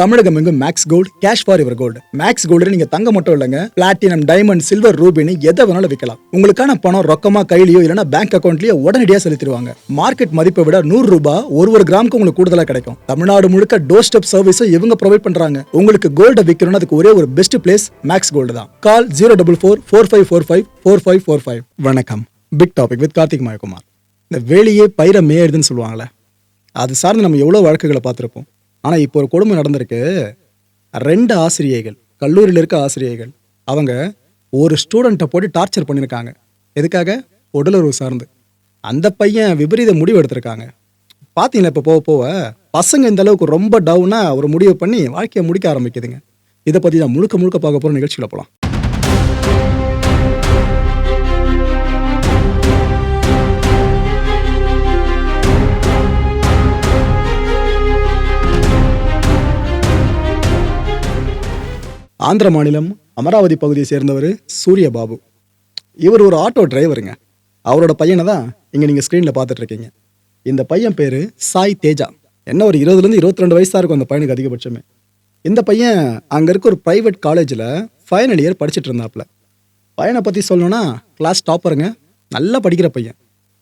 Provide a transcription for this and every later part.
தமிழகம் எங்கும் Max gold cash for ever gold Max gold நீங்க தங்க மட்டும் இல்லைங்க. பிளாட்டினம் டைமண்ட் சில்வர் ரூபினி எதை வேணாலும் விற்கலாம் உங்களுக்கான பணம் ரொக்கமா கையிலயோ இல்லைன்னா பேங்க் அக்கௌண்ட்லயோ உடனடியாக செலுத்திடுவாங்க. மார்க்கெட் மதிப்பை விட நூறு ரூபாய் ஒரு ஒரு கிராமுக்கு உங்களுக்கு கூடுதலா கிடைக்கும். தமிழ்நாடு முழுக்க டோர் ஸ்டெப் சர்வீஸும் இவங்க ப்ரொவைட் பண்றாங்க. உங்களுக்கு கோல்ட விற்கணும்னு அதுக்கு ஒரே ஒரு பெஸ்ட் பிளேஸ் மேக்ஸ் கோல்டு தான். Call zero double four four five four five four five four five வணக்கம். Big topic with Karthik Mayakumar இந்த வேலையே பயிர மேயுதுன்னு சொல்லுவாங்களே அது சார்ந்து நம்ம எவ்வளோ வழக்குகளை பார்த்துருப்போம். ஆனால் இப்போ ஒரு கொடுமை நடந்திருக்கு. ரெண்டு ஆசிரியைகள் கல்லூரியில் இருக்க ஆசிரியைகள் அவங்க ஒரு ஸ்டூடெண்ட்டை போட்டு டார்ச்சர் பண்ணியிருக்காங்க. எதுக்காக? உடலுறவு சார்ந்து. அந்த பையன் விபரீத முடிவு எடுத்திருக்காங்க. பார்த்தீங்களா இப்போ போக போக பசங்க இந்த அளவுக்கு ரொம்ப டவுனாக ஒரு முடிவு பண்ணி வாழ்க்கையை முடிக்க ஆரம்பிக்குதுங்க. இதை பற்றி தான் முழுக்க முழுக்க பார்க்க போகிற நிகழ்ச்சியில் போகலாம் ஆந்திர மாநிலம் அமராவதி பகுதியை சேர்ந்தவர் சூரியபாபு. இவர் ஒரு ஆட்டோ டிரைவருங்க. அவரோட பையனை தான் இங்கே நீங்கள் ஸ்க்ரீனில் பார்த்துட்ருக்கீங்க. இந்த பையன் பேர் சாய் தேஜா. என்ன ஒரு இருபதுலேருந்து இருபத்தி ரெண்டு வயசாக இருக்கும் அந்த பையனுக்கு அதிகபட்சமே. இந்த பையன் அங்கே இருக்க ஒரு ப்ரைவேட் காலேஜில் ஃபைனல் இயர் படிச்சுட்டு இருந்தாப்புல. பையனை பற்றி சொல்லணும்னா கிளாஸ் டாப்பருங்க நல்லா படிக்கிற பையன்.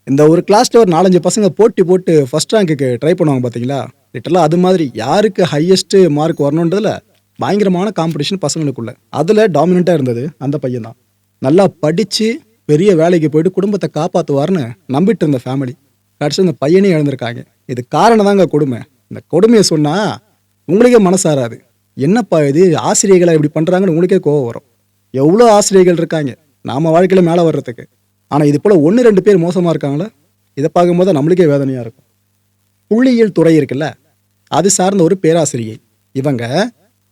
இந்த ஒரு கிளாஸில் ஒரு நாலஞ்சு பசங்க போட்டி போட்டு ஃபஸ்ட் ரேங்க்குக்கு ட்ரை பண்ணுவாங்க பார்த்தீங்களா லிட்டலாக அது மாதிரி யாருக்கு ஹையஸ்ட்டு மார்க் வரணுன்றதில் பயங்கரமான காம்படிஷன் பசங்களுக்குள்ள. அதில் டாமினண்ட்டாக இருந்தது அந்த பையன் தான் நல்லா படித்து பெரிய வேலைக்கு போயிட்டு குடும்பத்தை காப்பாற்றுவார்னு நம்பிட்டு இருந்த ஃபேமிலி கடைசி இந்த பையனே இழந்திருக்காங்க இது காரணம் தாங்க கொடுமை. இந்த கொடுமையை சொன்னால் உங்களுக்கே மனசாராது. என்னப்பா இது? ஆசிரியர்களை இப்படி பண்ணுறாங்கன்னு உங்களுக்கே கோவம் வரும். எவ்வளோ ஆசிரியர்கள் இருக்காங்க? நாம் வாழ்க்கையில் மேலே வர்றதுக்கு. ஆனால் இது போல் ஒன்று ரெண்டு பேர் மோசமாக இருக்காங்களா? இதை பார்க்கும்போது நம்மளுக்கே வேதனையாக இருக்கும். புள்ளியியல் துறை இருக்குல்ல? அது சார்ந்த ஒரு பேராசிரியை. இவங்க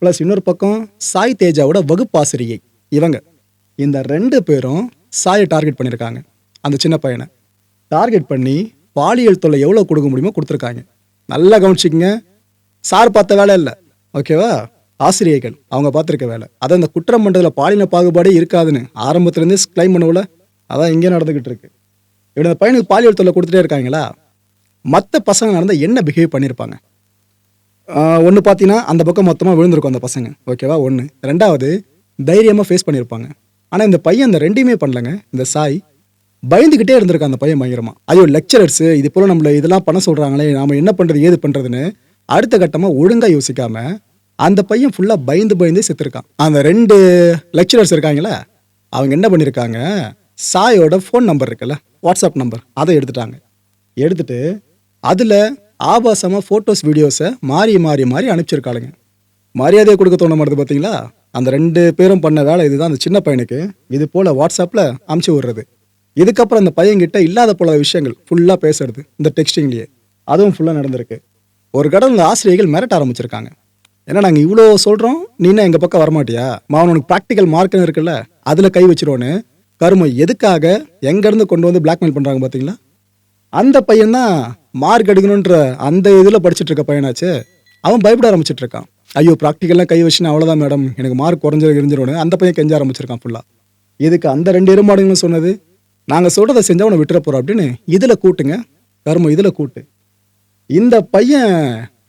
ப்ளஸ் இன்னொரு பக்கம் சாய் தேஜாவோட வகுப்பாசிரியை இவங்க. இந்த ரெண்டு பேரும் சாயை டார்கெட் பண்ணியிருக்காங்க அந்த சின்ன பையனை. டார்கெட் பண்ணி பாலியல் தொல்லை எவ்வளோ கொடுக்க முடியுமோ கொடுத்துருக்காங்க. நல்லா கவனிச்சிக்கங்க. சார் பார்த்த வேலை இல்லை. ஓகேவா ஆசிரியைகள். அவங்க பார்த்துருக்க வேலை. அதை இந்த குற்றம் பண்ணுறதுல பாலின பாகுபாடே இருக்காதுன்னு ஆரம்பத்துலேருந்தே கிளைம் பண்ணவுல அதான் இங்கே நடந்துக்கிட்டு இருக்கு. இவன் அந்த பையனுக்கு பாலியல் தொல்லை கொடுத்துட்டே இருக்காங்களா? மற்ற பசங்க நடந்த என்ன பிஹேவ் பண்ணியிருப்பாங்க ஒன்று பார்த்தீங்கன்னா அந்த பக்கம் மொத்தமாக விழுந்திருக்கும் அந்த பசங்க. ஓகேவா? ஒன்று ரெண்டாவது தைரியமாக ஃபேஸ் பண்ணியிருப்பாங்க. ஆனால் இந்த பையன் இந்த ரெண்டையுமே பண்ணலங்க. இந்த சாய் பயந்துக்கிட்டே இருந்திருக்கான் அந்த பையன் பயங்கரமாக ஐயோ லெக்சரர்ஸு இது போல் நம்மள இதெல்லாம் பண்ண சொல்கிறாங்களே நாம் என்ன பண்ணுறது ஏது பண்ணுறதுன்னு அடுத்த கட்டமாக ஒழுங்காக யோசிக்காமல் அந்த பையன் ஃபுல்லாக பயந்து பயந்து செத்துருக்கான். அந்த ரெண்டு லெக்சரர்ஸ் இருக்காங்களே அவங்க என்ன பண்ணியிருக்காங்க சாயோட ஃபோன் நம்பர் இருக்குல்ல வாட்ஸ்அப் நம்பர் அதை எடுத்துட்டாங்க. எடுத்துட்டு அதில் ஆபாசமாக ஃபோட்டோஸ் வீடியோஸை மாறி மாறி மாறி அனுப்பிச்சிருக்காளுங்க. மரியாதையை கொடுக்க தோண மாட்டேது பார்த்தீங்களா அந்த ரெண்டு பேரும் பண்ண வேலை இதுதான் அந்த சின்ன பையனுக்கு. இது போல் வாட்ஸ்அப்பில் அமுச்சு விடுறது. இதுக்கப்புறம் அந்த பையன்கிட்ட இல்லாத போல விஷயங்கள் ஃபுல்லாக பேசுறது இந்த டெக்ஸ்டிங்லேயே அதுவும் ஃபுல்லாக நடந்திருக்கு. ஒரு கடல் இந்த ஆசிரியர்கள் மிரட்ட ஆரம்பிச்சிருக்காங்க. ஏன்னா நாங்கள் இவ்வளோ சொல்கிறோம் நீ என்ன எங்கள் பக்கம் வரமாட்டியா? மாவன் உனக்கு ப்ராக்டிக்கல் மார்க்குன்னு இருக்குல்ல அதில் கை வச்சிருவோன்னு. கருமை எதுக்காக எங்கேருந்து கொண்டு வந்து பிளாக்மெயில் பண்ணுறாங்க பார்த்தீங்களா அந்த பையன் தான் மார்க் எடுக்கணுன்ற அந்த இதில் படிச்சுட்டு இருக்க பையனாச்சு. அவன் பயப்பட ஆரம்பிச்சிட்டு இருக்கான் ஐயோ ப்ராக்டிக்கல்லாம் கை வச்சுன்னு அவ்வளோதான் மேடம் எனக்கு மார்க் குறைஞ்ச இருந்துருவோன்னு அந்த பையன் கெஞ்ச ஆரம்பிச்சிருக்கான் ஃபுல்லாக இதுக்கு அந்த ரெண்டு எருமாடுங்களும் சொன்னது? நாங்கள் சொல்கிறத செஞ்சால் உன்னை விட்டுற போகிறோம் அப்படின்னு இதில் கூட்டுங்க. கருமம் இதில் கூட்டு. இந்த பையன்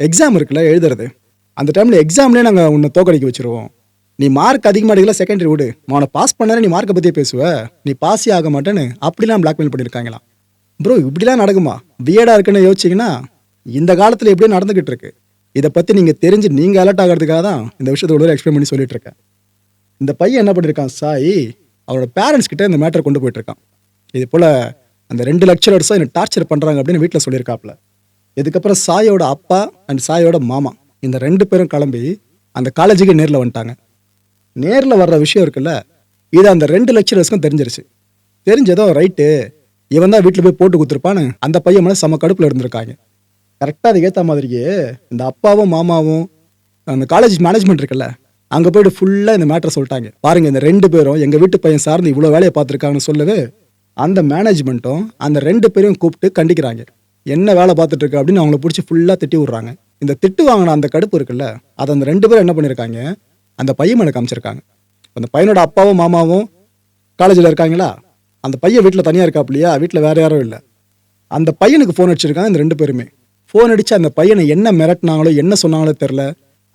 எக்ஸாம் இருக்குல்ல எழுதுறது. அந்த டைமில் எக்ஸாம்லேயே நாங்கள் உன்னை தோக்கடிக்க வச்சுருவோம். நீ மார்க் அதிகமாக எடுக்கல செகண்டரி விடு. அவனை பாஸ் பண்ணாரு நீ மார்க்கை பற்றியே பேசுவ. நீ பாஸே ஆக மாட்டேன்னு அப்படிலாம் பிளாக்மெயில் பண்ணியிருக்காங்களாம் ப்ரோ இப்படிலாம் நடக்குமா? வியடாக இருக்குன்னு யோசிச்சிங்கன்னா இந்த காலத்தில் எப்படியே நடந்துக்கிட்டு இருக்கு. இதை பற்றி நீங்கள் தெரிஞ்சு நீங்கள் அலர்ட் ஆகிறதுக்காக தான் இந்த விஷயத்தை ஒரு எக்ஸ்பிளைன் பண்ணி சொல்லிட்டு இருக்கேன். இந்த பையன் என்ன பண்ணியிருக்கான் சாய்? அவரோட பேரண்ட்ஸ் கிட்ட இந்த மேட்டரை கொண்டு போயிட்டுருக்கான் இது போல் அந்த ரெண்டு லெக்சரர்ஸும் என்னை டார்ச்சர் பண்ணுறாங்க அப்படின்னு வீட்டில் சொல்லியிருக்காப்புல. இதுக்கப்புறம் சாயோட அப்பா அண்ட் சாயோட மாமா இந்த ரெண்டு பேரும் கிளம்பி அந்த காலேஜுக்கு நேரில் வந்துட்டாங்க. நேரில் வர்ற விஷயம் இருக்குல்ல இது அந்த ரெண்டு லெக்சரர்ஸ்க்கும் தெரிஞ்சிருச்சு. தெரிஞ்சதோ ரைட்டு இவன் தான் வீட்டில் போய் போட்டு கொடுத்துருப்பான்னு அந்த பையன் மேலே செம கடுப்பில் இருந்திருக்காங்க. கரெக்டாக அதுக்கேற்ற மாதிரியே இந்த அப்பாவும் மாமாவும் அந்த காலேஜ் மேனேஜ்மெண்ட் இருக்குல்ல அங்கே போயிட்டு ஃபுல்லாக இந்த மேட்டரை சொல்லிட்டாங்க. பாருங்கள் இந்த ரெண்டு பேரும் எங்கள் வீட்டு பையன் சார்ந்து இவ்வளோ வேலையை பார்த்துருக்காங்கன்னு சொல்லவே அந்த மேனேஜ்மெண்ட்டும் அந்த ரெண்டு பேரையும் கூப்பிட்டு கண்டிக்கிறாங்க. என்ன வேலை பார்த்துட்டு இருக்கு அப்படின்னு அவங்கள பிடிச்சி ஃபுல்லாக திட்டி விட்றாங்க. இந்த திட்டு வாங்கின அந்த கடுப்பு இருக்குல்ல அதை அந்த ரெண்டு பேரும் என்ன பண்ணியிருக்காங்க அந்த பையன் மேலே காமிச்சிருக்காங்க. அந்த பையனோட அப்பாவும் மாமாவும் காலேஜில் இருக்காங்களா? அந்த பையன் வீட்டில் தனியாக இருக்காப்லையா? வீட்டில் வேறு யாரும் இல்லை. அந்த பையனுக்கு ஃபோன் அடிச்சிருக்காங்க இந்த ரெண்டு பேருமே. ஃபோன் அடித்து அந்த பையனை என்ன மிரட்டினாங்களோ என்ன சொன்னாங்களோ தெரில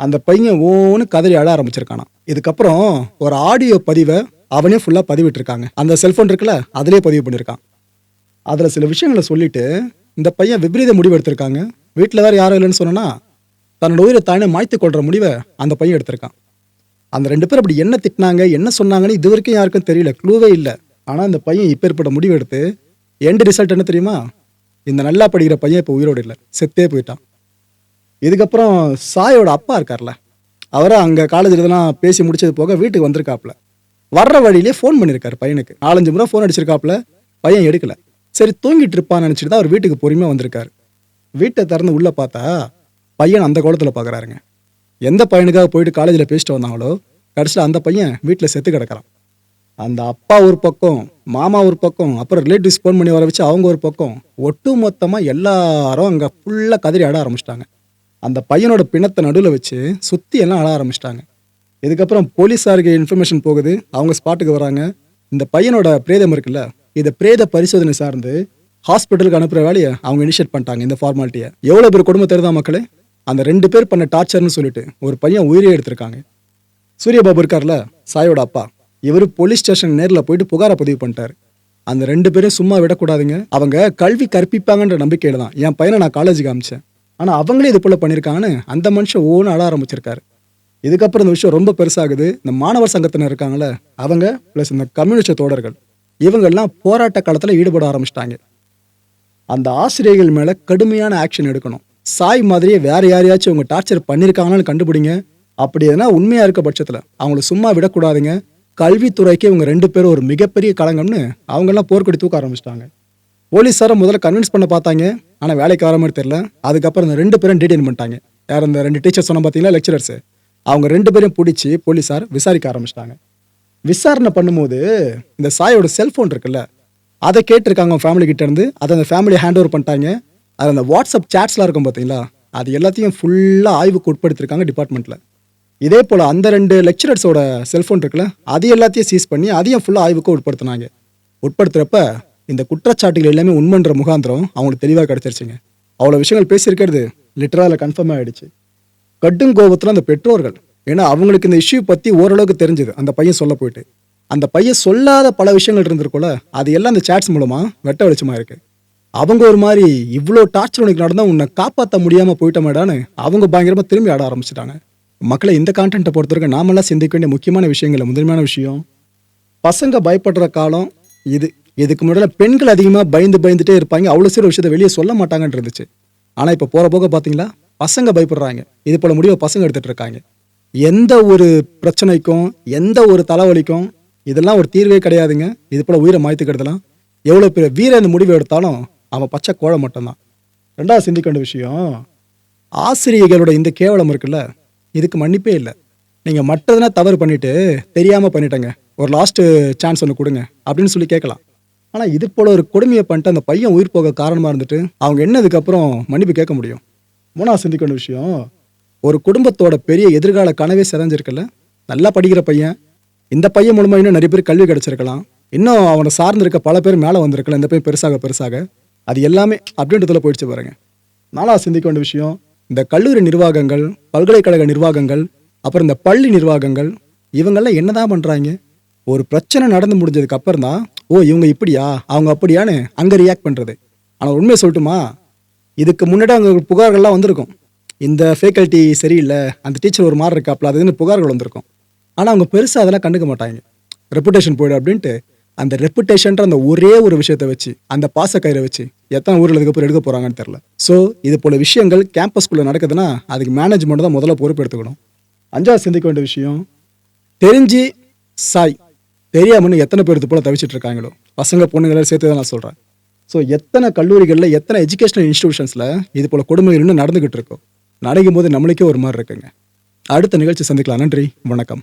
அந்த பையன் ஓன்னு கதறி அழ ஆரம்பிச்சிருக்கானா இதுக்கப்புறம் ஒரு ஆடியோ பதிவை அவனே ஃபுல்லாக பதிவிட்டிருக்காங்க. அந்த செல்ஃபோன் இருக்குல்ல அதிலே பதிவு பண்ணியிருக்கான் அதில் சில விஷயங்களை சொல்லிட்டு இந்த பையன் விபரீத முடிவு எடுத்திருக்காங்க. வீட்டில் வேறு யாரும் இல்லைன்னு சொன்னா தன்னோட உயிரை தானே மாய்த்து கொள்கிற முடிவை அந்த பையன் எடுத்திருக்கான். அந்த ரெண்டு பேர் அப்படி என்ன திட்டினாங்க என்ன சொன்னாங்கன்னு இது வரைக்கும் யாருக்கும் தெரியல க்ளூவே இல்லை. ஆனால் அந்த பையன் இப்போ ஏற்பட்ட முடிவு எடுத்து எண்டு ரிசல்ட் என்ன தெரியுமா? இந்த நல்லா படிக்கிற பையன் இப்போ உயிரோடு இல்லை. செத்தே போயிட்டான். இதுக்கப்புறம் சாயோட அப்பா இருக்கார்ல அவரை அங்கே காலேஜில் இதெல்லாம் பேசி முடிச்சது போக வீட்டுக்கு வந்திருக்காப்புல. வர்ற வழியிலே ஃபோன் பண்ணியிருக்காரு பையனுக்கு. நாலஞ்சு முறை ஃபோன் அடிச்சிருக்காப்புல பையன் எடுக்கல. சரி தூங்கிட்டு இருப்பான்னு நினச்சிட்டு தான் அவர் வீட்டுக்கு பொறுமையாக வந்திருக்காரு. வீட்டை திறந்து உள்ளே பார்த்தா பையன் அந்த கோலத்தில் பார்க்குறாருங்க எந்த பையனுக்காக போயிட்டு காலேஜில் பேசிட்டு வந்தாங்களோ கடைசியில் அந்த பையன் வீட்டில் செத்து கிடக்கிறான். அந்த அப்பா ஒரு பக்கம் மாமா ஒரு பக்கம் அப்புறம் ரிலேட்டிவ்ஸ் ஃபோன் பண்ணி வர வச்சு அவங்க ஒரு பக்கம் ஒட்டு மொத்தமாக எல்லாரும் அங்கே ஃபுல்லாக கதறி ஆட ஆரம்பிச்சிட்டாங்க. அந்த பையனோட பிணத்தை நடுவில் வச்சு சுற்றி எல்லாம் ஆட ஆரம்பிச்சிட்டாங்க. இதுக்கப்புறம் போலீஸாருக்கு இன்ஃபர்மேஷன் போகுது அவங்க ஸ்பாட்டுக்கு வராங்க. இந்த பையனோட பிரேதம் இருக்குல்ல இதை பிரேத பரிசோதனை சார்ந்து ஹாஸ்பிட்டலுக்கு அனுப்புகிற வேலையை அவங்க இனிஷியேட் பண்ணிட்டாங்க இந்த ஃபார்மாலிட்டியை எவ்வளோ பேர் குடும்பம் தெரியுதா மக்களே? அந்த ரெண்டு பேர் பண்ண டார்ச்சர்னு சொல்லிட்டு ஒரு பையன் உயிரே எடுத்திருக்காங்க. சூரியபாபு இருக்கார்ல சாயோட அப்பா. இவர் போலீஸ் ஸ்டேஷன் நேரில் போயிட்டு புகாரை பதிவு பண்ணிட்டாரு. அந்த ரெண்டு பேரும் சும்மா விடக்கூடாதுங்க. அவங்க கல்வி கற்பிப்பாங்கன்ற நம்பிக்கையில தான் என் பையனை நான் காலேஜுக்கு அமிச்சேன் ஆனால் அவங்களே இது போல் பண்ணியிருக்காங்கன்னு அந்த மனுஷன் ஓன்னு அழ ஆரம்பிச்சிருக்காரு. இதுக்கப்புறம் இந்த விஷயம் ரொம்ப பெருசாகுது. இந்த மாணவர் சங்கத்தினர் இருக்காங்கல்ல அவங்க ப்ளஸ் இந்த கம்யூனிஸ்ட் தோழர்கள் இவங்கெல்லாம் போராட்ட காலத்தில் ஈடுபட ஆரம்பிச்சிட்டாங்க. அந்த ஆசிரியர்கள் மேலே கடுமையான ஆக்ஷன் எடுக்கணும். சாய் மாதிரியே வேற யாரையாச்சும் அவங்க டார்ச்சர் பண்ணியிருக்காங்களான்னு கண்டுபிடிங்க. அப்படி எதுனா உண்மையாக இருக்க பட்சத்தில் அவங்கள சும்மா விடக்கூடாதுங்க. கல்வித்துறைக்கு இவங்க ரெண்டு பேரும் ஒரு மிகப்பெரிய களங்கம்னு அவங்கெல்லாம் போர்க்கொடி தூக்க ஆரம்பிச்சிட்டாங்க. போலீஸாரை முதல்ல கன்வின்ஸ் பண்ண பார்த்தாங்க. ஆனால் வேலைக்கு வர மாதிரி தெரியல. அதுக்கப்புறம் இந்த ரெண்டு பேரும் டீடைன் பண்ணிட்டாங்க. யார் இந்த ரெண்டு டீச்சர் சொன்ன பார்த்தீங்களா லெக்சரர்ஸ் அவங்க ரெண்டு பேரும் பிடிச்சி போலீஸார் விசாரிக்க ஆரம்பிச்சிட்டாங்க. விசாரணை பண்ணும்போது இந்த சாயோட செல்ஃபோன் இருக்குல்ல அதை கேட்டிருக்காங்க அவங்க ஃபேமிலி கிட்டேருந்து அதை அந்த ஃபேமிலி ஹேண்ட் ஓவர் பண்ணிட்டாங்க. அது அந்த வாட்ஸ்அப் சாட்ஸ்லாம் இருக்கும் பார்த்தீங்களா அது எல்லாத்தையும் ஃபுல்லாக ஆய்வுக்கு உட்படுத்திருக்காங்க டிபார்ட்மெண்ட்டில் இதே போல் அந்த ரெண்டு லெக்சரர்ஸோட செல்ஃபோன் இருக்குல்ல அது எல்லாத்தையும் சீஸ் பண்ணி அதையும் ஃபுல்லாக ஆய்வுக்கு உட்படுத்தினாங்க. உட்படுத்துகிறப்ப இந்த குற்றச்சாட்டுகள் எல்லாமே உண்மைன்ற முகாந்திரம் அவங்களுக்கு தெளிவாக கிடச்சிருச்சுங்க. அவ்வளோ விஷயங்கள் பேசியிருக்கிறது லிட்டரால் கன்ஃபார்ம் ஆகிடுச்சு கடும் கோபத்தில் அந்த பெற்றோர்கள் ஏன்னா அவங்களுக்கு இந்த இஷ்யூ பற்றி ஓரளவுக்கு தெரிஞ்சுது அந்த பையன் சொல்ல போயிட்டு. அந்த பையன் சொல்லாத பல விஷயங்கள் இருந்திருக்கும்ல அது எல்லாம் அந்த சாட்ஸ் மூலமாக வெட்ட வெளிச்சமாக இருக்கு. அவங்க ஒரு மாதிரி இவ்வளோ டார்ச்சர் உனக்கு நடந்தால் உன்னை காப்பாற்ற முடியாமல் போயிட்டோமேடான்னு அவங்க பயங்கரமாக திரும்பி ஆட ஆரம்பிச்சிட்டாங்க. மக்களை இந்த கான்டென்ட்டை பொறுத்தவரைக்கும் நாமெல்லாம் சிந்திக்க வேண்டிய முக்கியமான விஷயங்கள் முதன்மையான விஷயம் பசங்க பயப்படுற காலம் இது இதுக்கு முன்னாடி பெண்கள் அதிகமாக பயந்து பயந்துட்டே இருப்பாங்க. அவ்வளோ சிறு விஷயத்தை வெளியே சொல்ல மாட்டாங்கன்னு இருந்துச்சு. ஆனால் இப்போ போகிற போக பார்த்தீங்களா பசங்க பயப்படுறாங்க. இது போல முடிவை பசங்க எடுத்துகிட்டு இருக்காங்க. எந்த ஒரு பிரச்சனைக்கும் எந்த ஒரு தலைவலிக்கும் இதெல்லாம் ஒரு தீர்வே கிடையாதுங்க. இது போல் உயிரை மாய்த்துக்கிறதுலாம் எவ்வளோ பெரிய வீர இந்த முடிவு எடுத்தாலும் அவன் பச்சை கோழை மட்டும்தான். ரெண்டாவது சிந்திக்க வேண்டிய விஷயம் ஆசிரியர்களோட இந்த கேவலம் இருக்குல்ல? இதுக்கு மன்னிப்பே இல்லை. நீங்கள் மற்றதுனா தவறு பண்ணிவிட்டு தெரியாமல் பண்ணிட்டேங்க. ஒரு லாஸ்ட்டு சான்ஸ் ஒன்று கொடுங்க. அப்படின்னு சொல்லி கேட்கலாம். ஆனால் இது போல் ஒரு கொடுமையை பண்ணிட்டு அந்த பையன் உயிர் போக காரணமாக இருந்துட்டு அவங்க என்னதுக்கப்புறம் மன்னிப்பு கேட்க முடியும்? மூணாவது சிந்திக்க வேண்டிய விஷயம் ஒரு குடும்பத்தோட பெரிய எதிர்கால கனவே சிதைஞ்சிருக்குல்ல? நல்லா படிக்கிற பையன் இந்த பையன் மூலமாக இன்னும் நிறைய பேர் கல்வி கிடைச்சிருக்கலாம். இன்னும் அவனை சார்ந்திருக்க பல பேர் மேலே வந்திருக்கலாம் இந்த பையன் பெருசாக பெருசாக. அது எல்லாமே அப்படின்றதுல போயிடுச்சு பாருங்க. நாலாவது சிந்திக்க வேண்டிய விஷயம் இந்த கல்லூரி நிர்வாகங்கள் பல்கலைக்கழக நிர்வாகங்கள் அப்புறம் இந்த பள்ளி நிர்வாகங்கள் இவங்கெல்லாம் என்னதான் பண்றாங்க? ஒரு பிரச்சனை நடந்து முடிஞ்சதுக்கு அப்புறம் தான் ஓ இவங்க இப்படியா? அவங்க அப்படியான்னு அங்கே ரியாக்ட் பண்ணுறது ஆனால் உண்மையை சொல்லட்டுமா? இதுக்கு முன்னாடி அவங்க புகார்கள்லாம் வந்திருக்கும். இந்த ஃபேக்கல்ட்டி சரியில்லை அந்த டீச்சர் ஒரு மாதிரி இருக்காப்ல அதுன்னு புகார்கள் வந்திருக்கும். ஆனால் அவங்க பெருசாக அதெல்லாம் கண்டுக்க மாட்டாங்க. ரெப்புடேஷன் போய்டு அப்படின்ட்டு அந்த ரெப்புடேஷன்ற அந்த ஒரே ஒரு விஷயத்தை வச்சு அந்த பாசக்கயிறை வச்சு எத்தனை ஊரில் இதுக்கப்புறம் எடுக்க போகிறாங்கன்னு தெரில ஸோ இது போல விஷயங்கள் கேம்பஸ்குள்ளே நடக்குதுன்னா அதுக்கு மேனேஜ்மெண்ட் தான் முதல்ல பொறுப்பு எடுத்துக்கணும். அஞ்சாவது சிந்திக்க வேண்டிய விஷயம் தெரிஞ்சு சாய் தெரியாமன்னு எத்தனை பேர் இது போல தவிச்சிட்டு இருக்காங்களோ? பசங்க பொண்ணுங்களை சேர்த்து தான் நான் சொல்கிறேன் ஸோ எத்தனை கல்லூரிகளில் எத்தனை எஜுகேஷனல் இன்ஸ்டிடியூஷன்ஸில் இது போல் கொடுமைகள் இன்னும் நடந்துகிட்டு இருக்கோம் நடக்கும் போது நம்மளுக்கே ஒரு மாதிரி இருக்குங்க. அடுத்த நிகழ்ச்சி சந்திக்கலாம். நன்றி. வணக்கம்.